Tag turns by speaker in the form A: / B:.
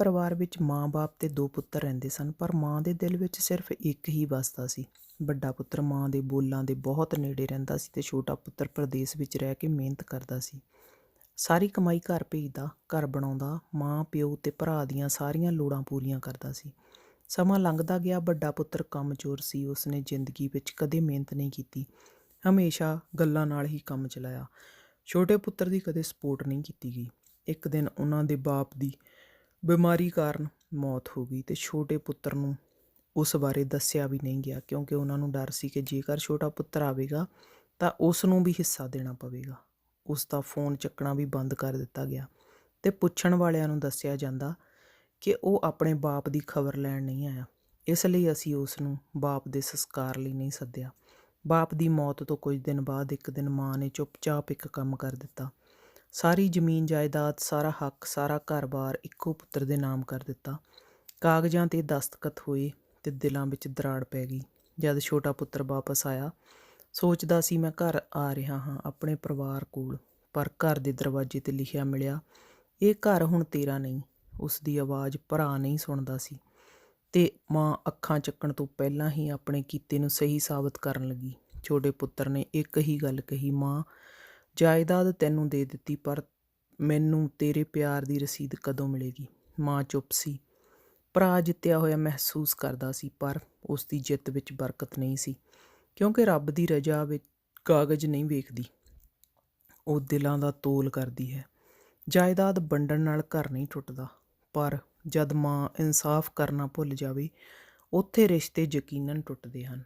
A: ਪਰਿਵਾਰ ਵਿੱਚ ਮਾਂ-ਬਾਪ ਤੇ ਦੋ ਪੁੱਤਰ ਰਹਿੰਦੇ ਸਨ, ਪਰ ਮਾਂ ਦੇ ਦਿਲ ਵਿੱਚ ਸਿਰਫ ਇੱਕ ਹੀ ਵਸਦਾ ਸੀ। ਵੱਡਾ ਪੁੱਤਰ ਮਾਂ ਦੇ ਬੋਲਾਂ ਦੇ ਬਹੁਤ ਨੇੜੇ ਰਹਿੰਦਾ ਸੀ ਤੇ ਛੋਟਾ ਪੁੱਤਰ ਪ੍ਰਦੇਸ਼ ਵਿੱਚ ਰਹਿ ਕੇ ਮਿਹਨਤ ਕਰਦਾ ਸੀ। ਸਾਰੀ ਕਮਾਈ ਘਰ ਭੇਜਦਾ, ਘਰ ਬਣਾਉਂਦਾ, ਮਾਂ, ਪਿਓ ਤੇ ਭਰਾ ਦੀਆਂ ਸਾਰੀਆਂ ਲੋੜਾਂ ਪੂਰੀਆਂ ਕਰਦਾ ਸੀ। ਸਮਾਂ ਲੰਘਦਾ ਗਿਆ, ਵੱਡਾ ਪੁੱਤਰ ਕੰਮਚੋਰ ਸੀ, ਉਸਨੇ ਜ਼ਿੰਦਗੀ ਵਿੱਚ ਕਦੇ ਮਿਹਨਤ ਨਹੀਂ ਕੀਤੀ। ਹਮੇਸ਼ਾ ਗੱਲਾਂ ਨਾਲ ਹੀ ਕੰਮ ਚਲਾਇਆ। ਛੋਟੇ ਪੁੱਤਰ ਦੀ ਕਦੇ ਸਪੋਰਟ ਨਹੀਂ ਕੀਤੀ ਗਈ। ਇੱਕ ਦਿਨ ਉਹਨਾਂ ਦੇ ਬਾਪ ਦੀ ਬਿਮਾਰੀ ਕਾਰਨ ਮੌਤ ਹੋ ਗਈ ਤੇ ਛੋਟੇ ਪੁੱਤਰ ਨੂੰ ਉਸ ਬਾਰੇ ਦੱਸਿਆ ਵੀ ਨਹੀਂ ਗਿਆ ਕਿਉਂਕਿ ਉਹਨਾਂ ਨੂੰ ਡਰ ਸੀ ਕਿ ਜੇਕਰ ਛੋਟਾ ਪੁੱਤਰ ਆਵੇਗਾ ਤਾਂ ਉਸ ਨੂੰ ਵੀ ਹਿੱਸਾ ਦੇਣਾ ਪਵੇਗਾ। ਉਸ ਦਾ ਫੋਨ ਚੱਕਣਾ ਵੀ ਬੰਦ ਕਰ ਦਿੱਤਾ ਗਿਆ ਤੇ ਪੁੱਛਣ ਵਾਲਿਆਂ ਨੂੰ ਦੱਸਿਆ ਜਾਂਦਾ ਕਿ ਉਹ ਆਪਣੇ ਬਾਪ ਦੀ ਖਬਰ ਲੈਣ ਨਹੀਂ ਆਇਆ। ਇਸ ਲਈ ਅਸੀਂ ਉਸ ਨੂੰ ਬਾਪ ਦੇ ਸੰਸਕਾਰ ਲਈ ਨਹੀਂ ਸੱਦਿਆ। ਬਾਪ ਦੀ ਮੌਤ ਤੋਂ ਕੁਝ ਦਿਨ ਬਾਅਦ ਇੱਕ ਦਿਨ ਮਾਂ ਨੇ ਚੁੱਪਚਾਪ ਇੱਕ ਕੰਮ ਕਰ ਦਿੱਤਾ। ਸਾਰੀ ਜ਼ਮੀਨ ਜਾਇਦਾਦ, ਸਾਰਾ ਹੱਕ, ਸਾਰਾ ਘਰ-ਬਾਰ ਇੱਕੋ ਪੁੱਤਰ ਦੇ ਨਾਮ ਕਰ ਦਿੱਤਾ। ਕਾਗਜ਼ਾਂ ਤੇ ਦਸਤਖਤ ਹੋਏ ਤੇ ਦਿਲਾਂ ਵਿੱਚ ਦਰਾੜ ਪੈ ਗਈ। ਜਦ ਛੋਟਾ ਪੁੱਤਰ ਵਾਪਸ ਆਇਆ, ਸੋਚਦਾ ਸੀ, ਮੈਂ ਘਰ ਆ ਰਿਹਾ ਹਾਂ, ਆਪਣੇ ਪਰਿਵਾਰ ਕੋਲ। ਪਰ ਘਰ ਦੇ ਦਰਵਾਜ਼ੇ ਤੇ ਲਿਖਿਆ ਮਿਲਿਆ, ਇਹ ਘਰ ਹੁਣ ਤੇਰਾ ਨਹੀਂ। ਉਸ ਦੀ ਆਵਾਜ਼ ਭਰਾ ਨਹੀਂ ਸੁਣਦਾ ਸੀ ਤੇ ਮਾਂ ਅੱਖਾਂ ਚੱਕਣ ਤੋਂ ਪਹਿਲਾਂ ਹੀ ਆਪਣੇ ਕੀਤੇ ਨੂੰ ਸਹੀ ਸਾਬਤ ਕਰਨ ਲੱਗੀ। ਛੋਟੇ ਪੁੱਤਰ ਨੇ ਇੱਕ ਹੀ ਗੱਲ ਕਹੀ, ਮਾਂ ਜਾਇਦਾਦ ਤੈਨੂੰ ਦੇ ਦਿੱਤੀ, ਪਰ ਮੈਨੂੰ ਤੇਰੇ ਪਿਆਰ ਦੀ ਰਸੀਦ ਕਦੋਂ ਮਿਲੇਗੀ? ਮਾਂ ਚੁੱਪ ਸੀ। ਭਰਾ ਜਿੱਤਿਆ ਹੋਇਆ ਮਹਿਸੂਸ ਕਰਦਾ ਸੀ, ਪਰ ਉਸ ਦੀ ਜਿੱਤ ਵਿੱਚ ਬਰਕਤ ਨਹੀਂ ਸੀ, ਕਿਉਂਕਿ ਰੱਬ ਦੀ ਰਜ਼ਾ ਵਿੱਚ ਕਾਗਜ਼ ਨਹੀਂ ਵੇਖਦੀ। ਉਹ ਦਿਲਾਂ ਦਾ ਤੋਲ ਕਰਦੀ ਹੈ। ਜਾਇਦਾਦ ਵੰਡਣ ਨਾਲ ਘਰ ਨਹੀਂ ਟੁੱਟਦਾ, ਪਰ ਜਦ ਮਾਂ ਇਨਸਾਫ ਕਰਨਾ ਭੁੱਲ ਜਾਵੇ, ਉੱਥੇ ਰਿਸ਼ਤੇ ਯਕੀਨਨ ਟੁੱਟਦੇ ਹਨ।